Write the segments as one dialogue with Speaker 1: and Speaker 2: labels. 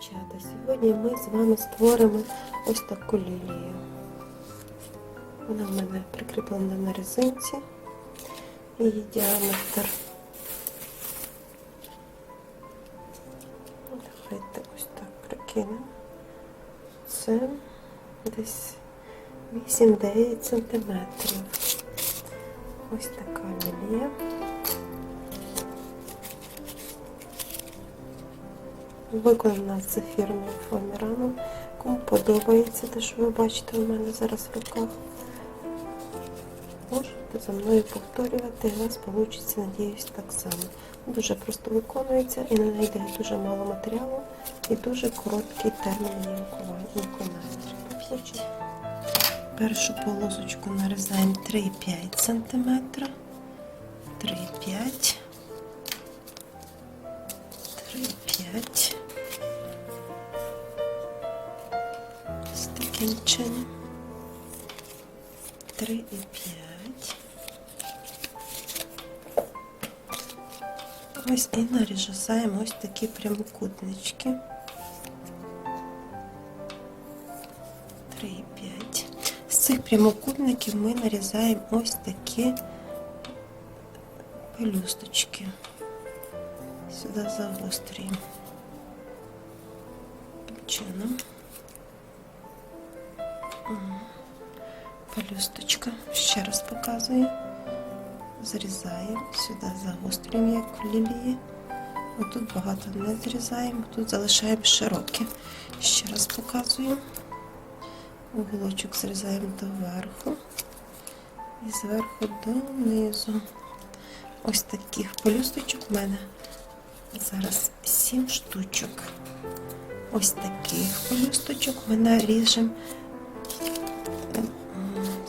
Speaker 1: Дівчата, сьогодні ми з вами створимо ось таку лілію. Вона в мене прикріплена на резинці. Її діаметр. Давайте ось так прикинемо. Це десь 8-9 сантиметрів. Ось така лілія. Виконана з зефірною фоаміраном. Кому подобається те, що ви бачите у мене зараз в руках. Можете за мною повторювати, і у вас вийде, надіюсь, так само. Дуже просто виконується і на йде дуже мало матеріалу і дуже короткий термін її виконання. Першу полосочку нарізаємо 3,5 см. 3,5 3,5 з таким чином 3,5 ось і нарізаємо ось такі прямокутнички 3,5 з цих прямокутників ми нарізаємо ось такі пелюсточки сюди загострюємо Таким чином. Пелюсточка. Ще раз показую. Зрізаємо, сюди загострюємо, як в лілії. Отут багато не зрізаємо, тут залишаємо широкі. Ще раз показую. Уголочок зрізаємо доверху і зверху донизу. Ось таких пелюсточок в мене зараз 7 штучок. Ось таких пелюсточок ми наріжемо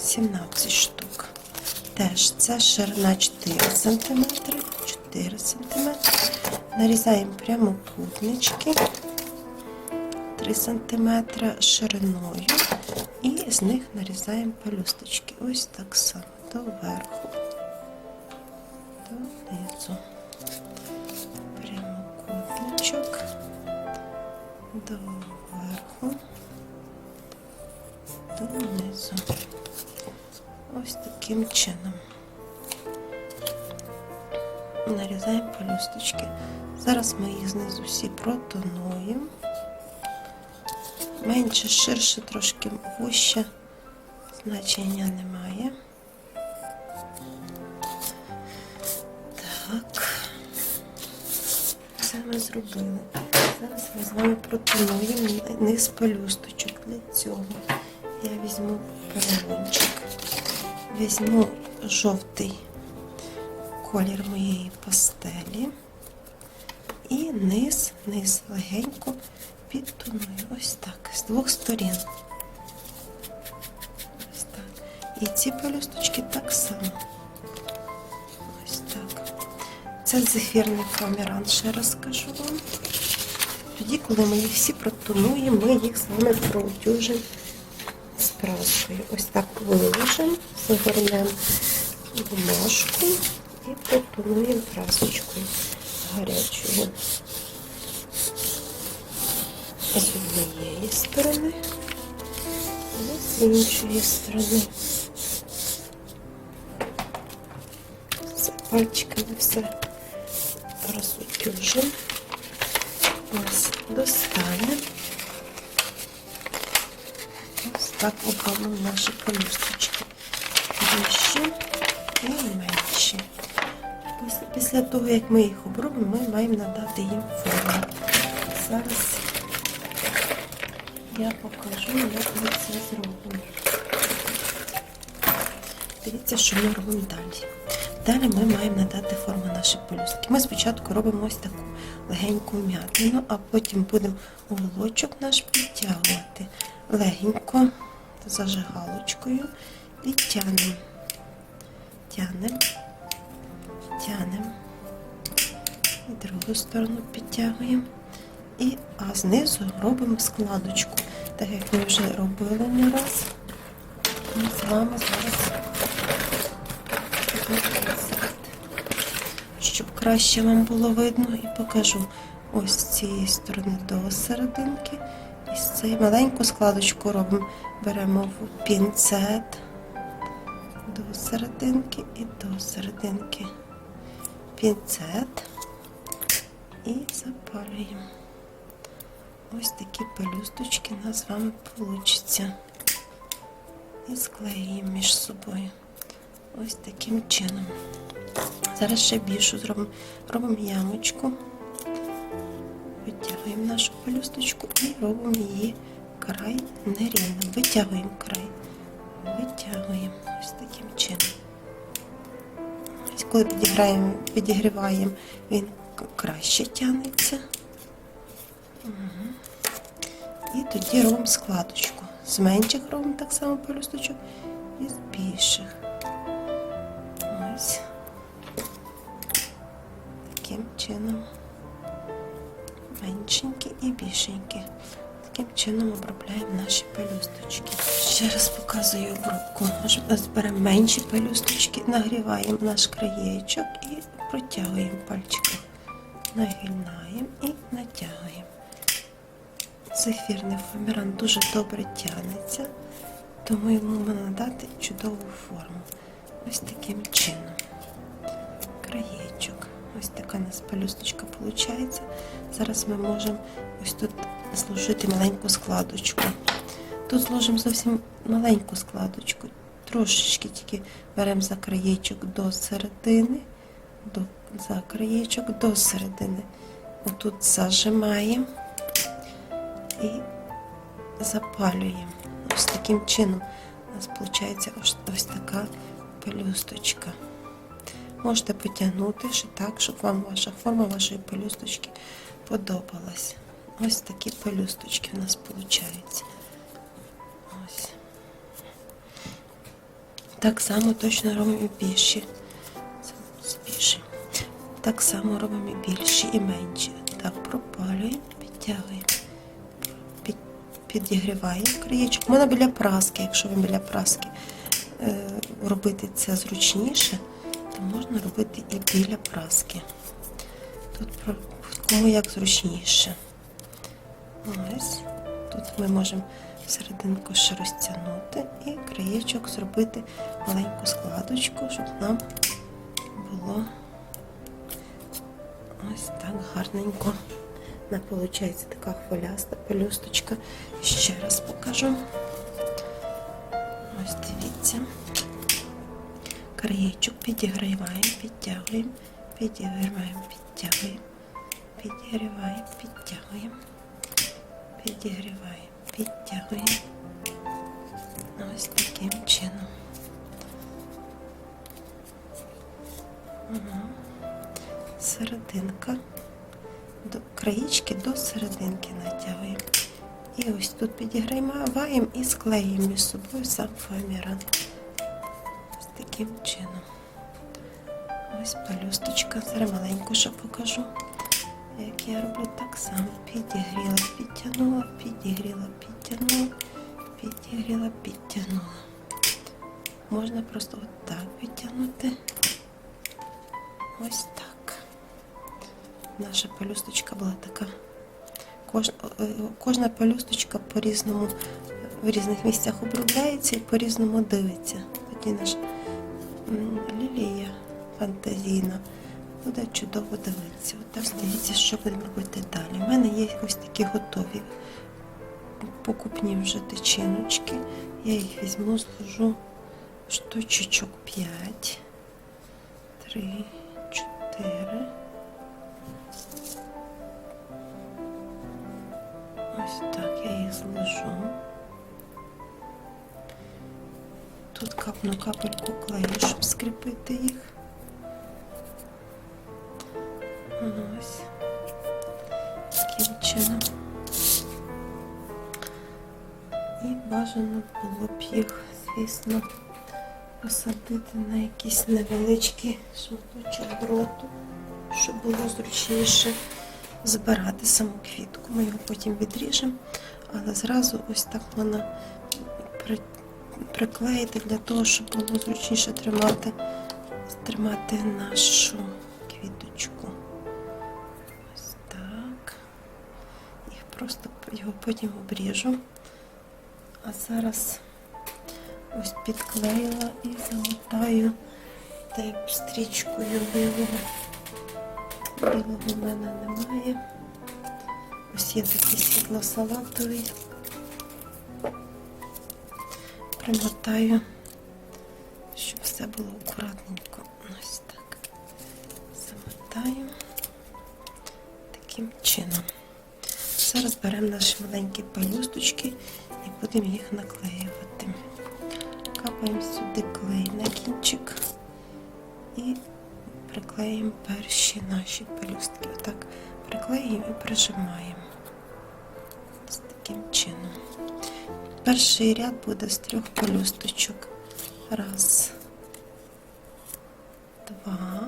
Speaker 1: 17 штук. Теж це ширина 4 см, 4 см. Нарізаємо прямокутнички 3 см шириною і з них нарізаємо пелюсточки. Ось так само доверху, донизу. Прямокутничок доверху, донизу. Ось таким чином. Нарізаємо пелюсточки. Зараз ми їх знизу всі протонуємо. Менше, ширше, трошки вище, значення немає. Так, це ми зробили. Зараз ми з вами протонуємо низ пелюсточок. Для цього я візьму полончик, візьму жовтий колір моєї пастелі і низ, низ легенько підтоную. Ось так, з двох сторін. Ось так. І ці пелюсточки так само. Ось так. Це зефірний камеран, ще раз скажу вам. Тоді, коли ми їх всі протонуємо, ми їх з вами проутюжимо з. Ось так виложимо, загорнемо бумажку і протонуємо прасочкою гарячою. З однієї сторони і з іншої сторони. З пальчиками все розутюжимо. Ось достанемо. Так обробимо наші пелюсточки. Вищі і менші. Після того, як ми їх обробимо, ми маємо надати їм форму. Зараз я покажу, як ми це зробимо. Дивіться, що ми робимо далі. Далі ми маємо надати форму нашій пелюстки. Ми спочатку робимо ось таку легеньку м'ятину, а потім будемо уголочок наш підтягувати легенько зажигалочкою і тянемо. Тянемо, тянемо. І другу сторону підтягуємо. І, а знизу робимо складочку, так як ми вже робили не раз. Ми з вами зараз будемо різати. щоб краще вам було видно і покажу. ось з цієї сторони до серединки. І з цієї маленьку складочку робимо, беремо пінцет до серединки і до серединки. Пінцет і запалюємо. Ось такі пелюсточки у нас з вами получаться. І склеюємо між собою. Ось таким чином. Зараз ще більшу зробимо. Робимо ямочку, витягуємо нашу пелюсточку і робимо її край нерівним. Витягуємо край. Витягуємо ось таким чином. Ось коли підіграємо, підігріваємо, він краще тягнеться. Мгм. І тоді робимо складочку. З менших робимо так само пелюсточок і з більших. Таким чином. Меншенькі і більшенькі. Таким чином обробляємо наші пелюсточки. Ще раз показую обробку. Аж Беремо менші пелюсточки, нагріваємо наш краєчок і протягуємо пальчиком. Нагinaємо і натягуємо. Зефірний фоаміран дуже добре тягнеться, тому йому можна дати чудову форму. Ось таким чином. Краєчок. Ось така у нас пелюсточка виходить. Зараз ми можемо ось тут зложити маленьку складочку. Тут зложимо зовсім маленьку складочку. Трошечки тільки беремо за краєчок до середини, до, за краєчок до середини. Отут зажимаємо і запалюємо. Ось таким чином у нас виходить ось, така пелюсточка. Можете потягнути так, щоб вам ваша форма вашої пелюсточки подобалась. Ось такі пелюсточки у нас виходять. Ось. Так само точно робимо більші. Більші. Так само робимо і більші, і менші. Так, пропалюємо, підтягуємо під, підігріваємо краєчок. Можна біля праски, якщо ви біля праски е, робити це зручніше, то можна робити і біля праски. Тут кому як зручніше. Ось. Тут ми можемо серединку ще розтягнути і краєчок зробити маленьку складочку, щоб нам було ось так гарненько. Вона виходить така хвиляста пелюсточка. Ще раз покажу. Ось дивіться. Краєчок підігріваємо, підтягуємо, підігріваємо, підтягуємо, підігріваємо, підтягуємо, підігріваємо, підтягуємо. Ось таким чином. Угу. Серединка до краєчки до серединки натягуємо. І ось тут підігріваємо і склеїмо між собою сам фоаміран. Таким чином. Ось пелюсточка. Зараз маленьку ще покажу. Як я роблю так само. Підігріла, підтягнула, підігріла, підтягнула, підігріла, підтягнула. Можна просто отак підтягнути. Ось так. Наша пелюсточка була така. Кож, е, кожна пелюсточка по-різному в різних місцях обробляється і по-різному дивиться. Тоді наша м, лілія фантазійна буде чудово дивитися. Так дивіться, що будемо робити далі. У мене є ось такі готові покупні вже тичиночки. Я їх візьму, зложу штучечок 5, 3, 4. Ось так я їх зложу. Тут капну капельку клею, щоб скріпити їх. Ось. Таким. І бажано було б їх, звісно, посадити на якийсь невеличкий шматочок дроту, щоб було зручніше збирати саму квітку. Ми його потім відріжемо, але зразу ось так вона приклеїти для того, щоб було зручніше тримати, тримати нашу квіточку. Ось так. просто його потім обріжу. А зараз ось підклеїла і замотаю тейп стрічкою білого. Білого в мене немає. Ось є такий світло-салатовий. Примотаю, щоб все було акуратненько. Ось так. Замотаю таким чином. Зараз беремо наші маленькі пелюсточки і будемо їх наклеювати. Капаємо сюди клей на кінчик і приклеїмо перші наші пелюстки. Отак приклеїмо і прижимаємо. Перший ряд буде з трьох пелюсточок. Раз, два,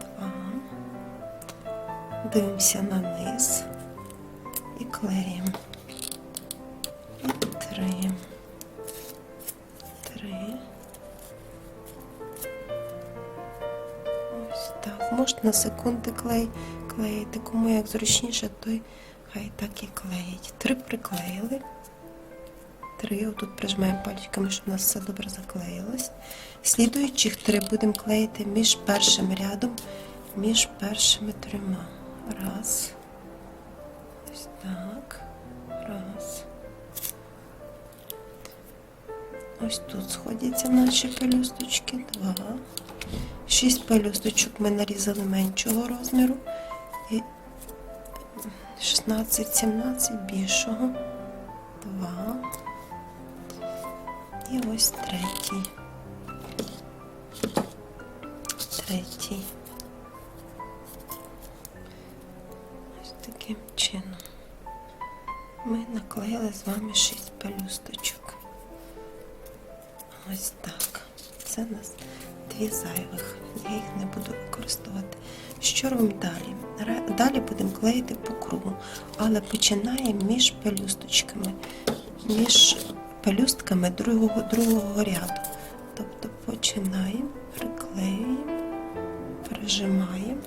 Speaker 1: два. Дивимося на низ і клеїмо. Три. Три. Ось так. Можна на секунди клей клеїти. Кому як зручніше, той хай так і клеїть. Три приклеїли. Три. Отут прижимаємо пальчиками, щоб у нас все добре заклеїлось. Слідуючих три будемо клеїти між першим рядом, між першими трьома. Раз. Ось так. Раз. Ось тут сходяться наші пелюсточки. Два. Шість пелюсточок ми нарізали меншого розміру. І 16-17 більшого. Два. І ось третій. Третій. Ось таким чином. Ми наклеїли з вами 6 пелюсточок. Ось так. Це нас дві зайвих. Я їх не буду використовувати. Що робимо далі? Далі будемо клеїти по кругу, але починаємо між пелюсточками, між пелюстками другого, другого ряду. Тобто починаємо, приклеюємо, прижимаємо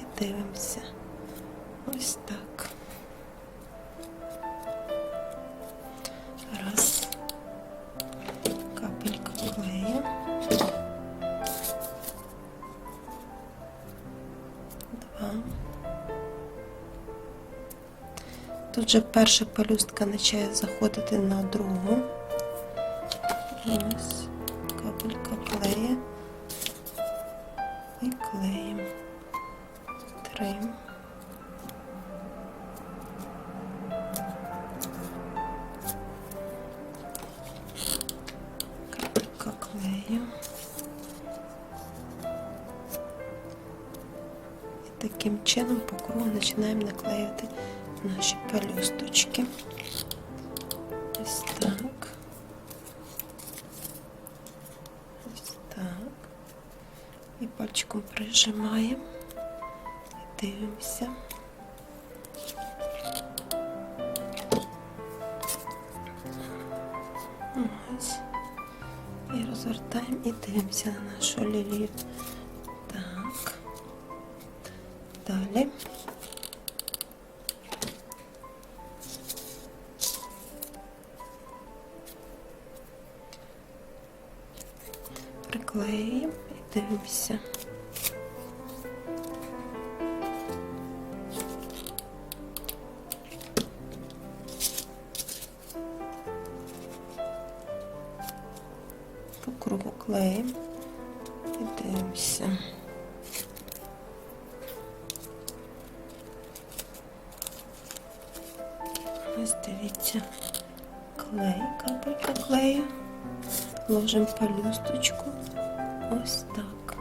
Speaker 1: і дивимося. Два. Тут же перша пелюстка почає заходити на другу. Ось. Капелька клею. І клеїмо. Починаємо наклеювати наші пелюсточки. Ось так. Ось так. І пальчиком прижимаємо дивимося. І розвертаємо і дивимося на нашу лілію. Так. Далі. Ось дивіться, клей, капелька клею. Ложимо пелюсточку. Ось так.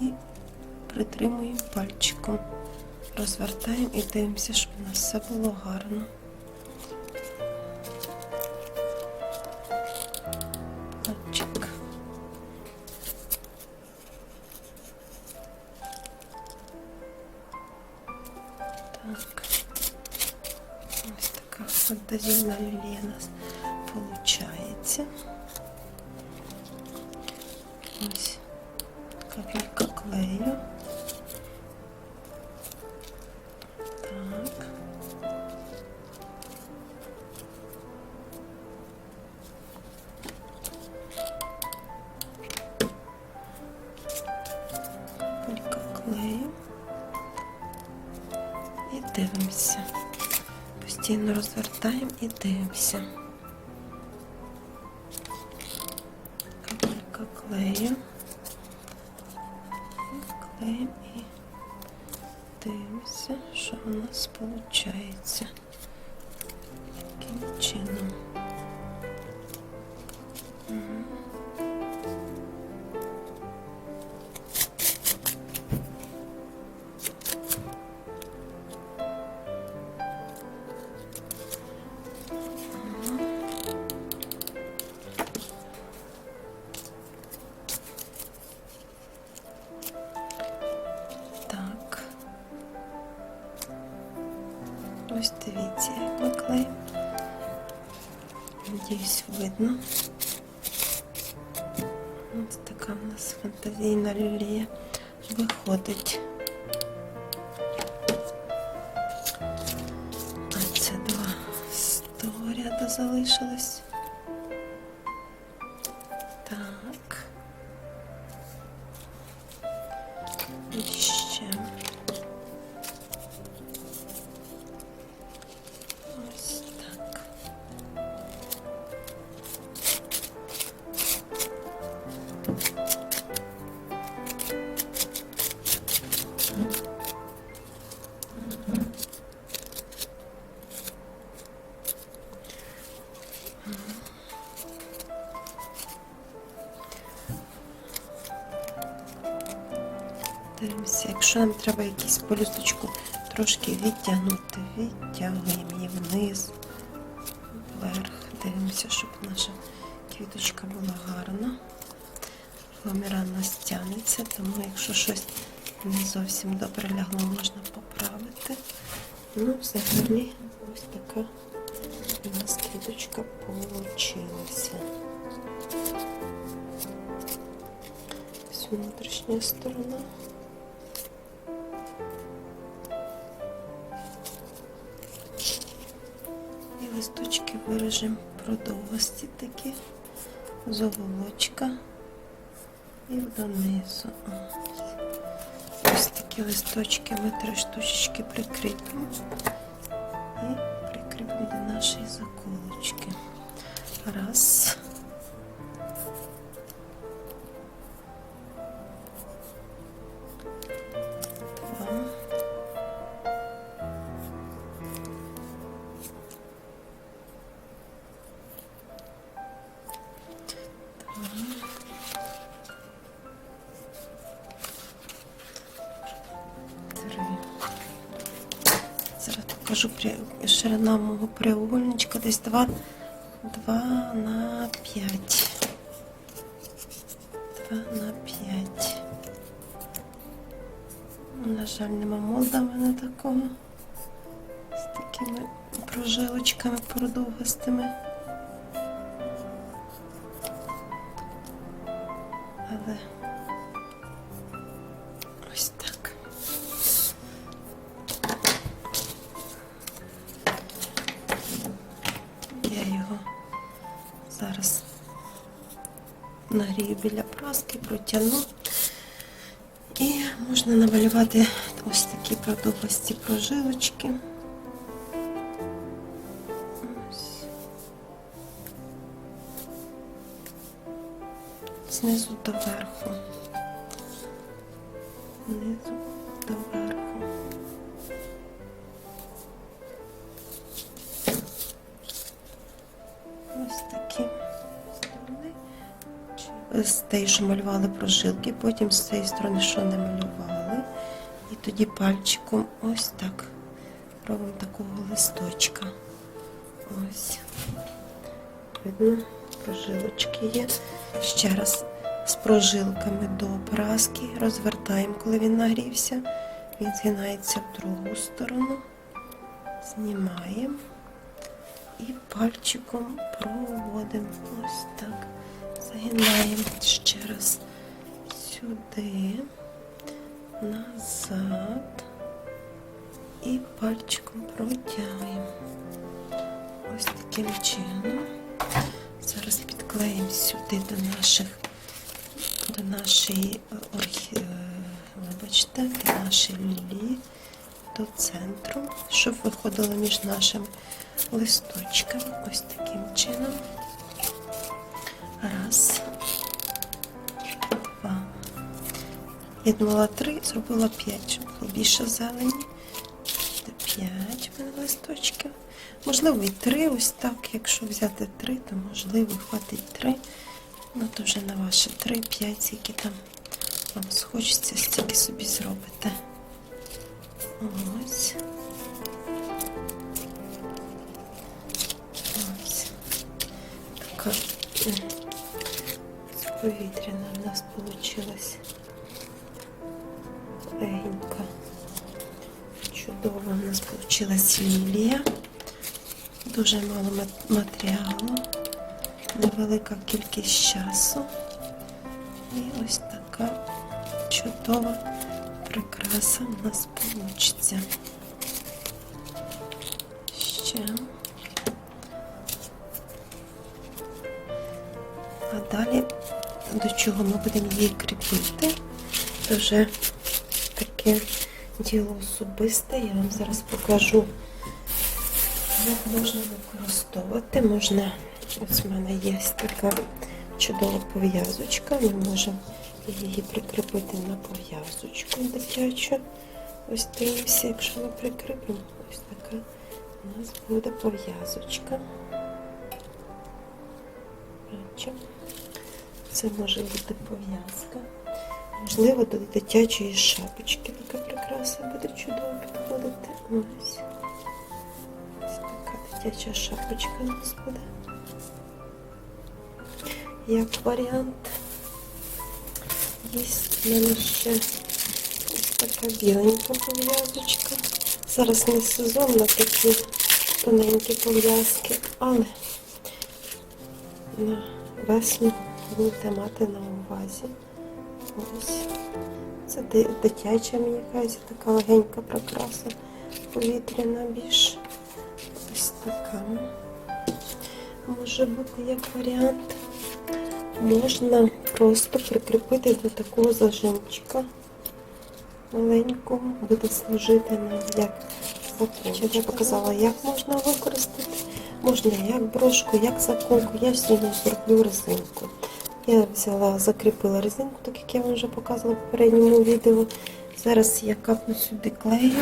Speaker 1: І притримуємо пальчиком. Розвертаємо і дивимося, щоб у нас все було гарно. Розвертаємо і дивимося. видно. Ось така в нас фантазійна лілія виходить. А це два сторяда залишилось. Так. І ще. Якщо нам треба якусь полюсточку трошки відтягнути, відтягуємо її вниз, вверх. Дивимося, щоб наша квіточка була гарна. Фоаміран нас тягнеться, тому якщо щось не зовсім добре лягло, можна поправити. Ну, взагалі, ось така у нас квіточка. Ось внутрішня сторона. І листочки виражемо продовгості такі з оволочка і донизу. Ось. Такі листочки ми три штучки прикріпимо і прикріпимо до нашої заколочки. Раз. Покажу ширина мого прямоугольничка десь 2, 2 на 5. 2 на 5. На жаль, нема молда в мене такого. З такими прожилочками продовгостими. Нагрію біля праски, протягну. І можна намалювати ось такі продовгості прожилочки. Ось. Знизу до верху. Тієї, що малювали прожилки, потім з цієї сторони, що не малювали. І тоді пальчиком ось так робимо такого листочка. Ось. Видно, прожилочки є. Ще раз з прожилками до праски розвертаємо, коли він нагрівся. Він згинається в другу сторону. Знімаємо і пальчиком проводимо ось так. Загинаємо ще раз сюди, назад і пальчиком протягуємо. Ось таким чином. Зараз підклеїмо сюди до наших, до нашої е, орхі... е, вибачте, до нашої лілії до центру, щоб виходило між нашими листочками. Ось таким чином. Раз. Два. Думала три, зробила п'ять, щоб було більше зелені. П'ять мене листочків. Можливо, і три, ось так. Якщо взяти три, то можливо хватить три. Ну, то вже на ваше три, п'ять, скільки там вам схочеться, стільки собі зробите. Ось. Ось. Така повітряна в нас вийшла. Легенька. Чудова в нас вийшла лілія. Дуже мало матеріалу, невелика кількість часу. І ось така чудова прикраса в нас вийде. Ще. А далі до чого ми будемо її кріпити. Це вже таке діло особисте. Я вам зараз покажу, як можна використовувати. Можна, ось в мене є така чудова пов'язочка. Ми можемо її прикріпити на пов'язочку дитячу. Ось дивимося, якщо ми прикріпимо, ось така у нас буде пов'язочка. Бачимо. Це може бути пов'язка. Можливо, до дитячої шапочки така прикраса буде чудово підходити. Ось. Ось така дитяча шапочка у нас буде. Як варіант. Є в мене ще ось така біленька пов'язочка. Зараз не сезон на такі тоненькі пов'язки, але на весну будете мати на увазі. Ось. Це дитяча мені якась така легенька прикраса, повітряна більш. Ось така. Може бути як варіант. Можна просто прикріпити до такого зажимчика маленького, буде служити нам як заколка. Я показала, як можна використати. Можна як брошку, як заколку. Я сьогодні зроблю резинку. Я взяла, закріпила резинку, так як я вам вже показувала в попередньому відео. Зараз я капну сюди клею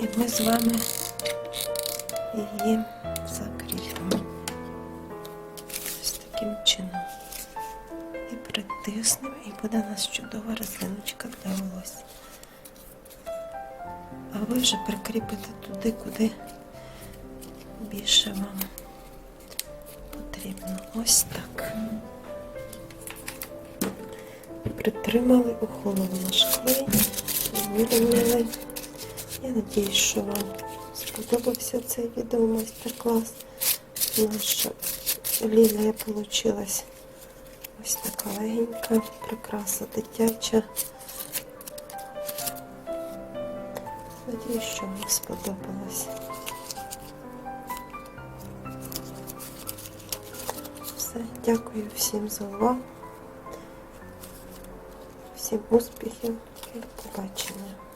Speaker 1: і ми з вами її закріпимо. Ось таким чином. І притиснемо, і буде у нас чудова резиночка для волосся. А ви вже прикріпите туди, куди більше вам потрібно. Ось так. Притримали, охолов наш клей, вирівняли. Я надіюсь, що вам сподобався цей відео майстер-клас. Наша лілія вийшла ось така легенька, прикраса дитяча. Надіюсь, що вам сподобалось. Все, дякую всім за увагу. Всім успіхів і побачення.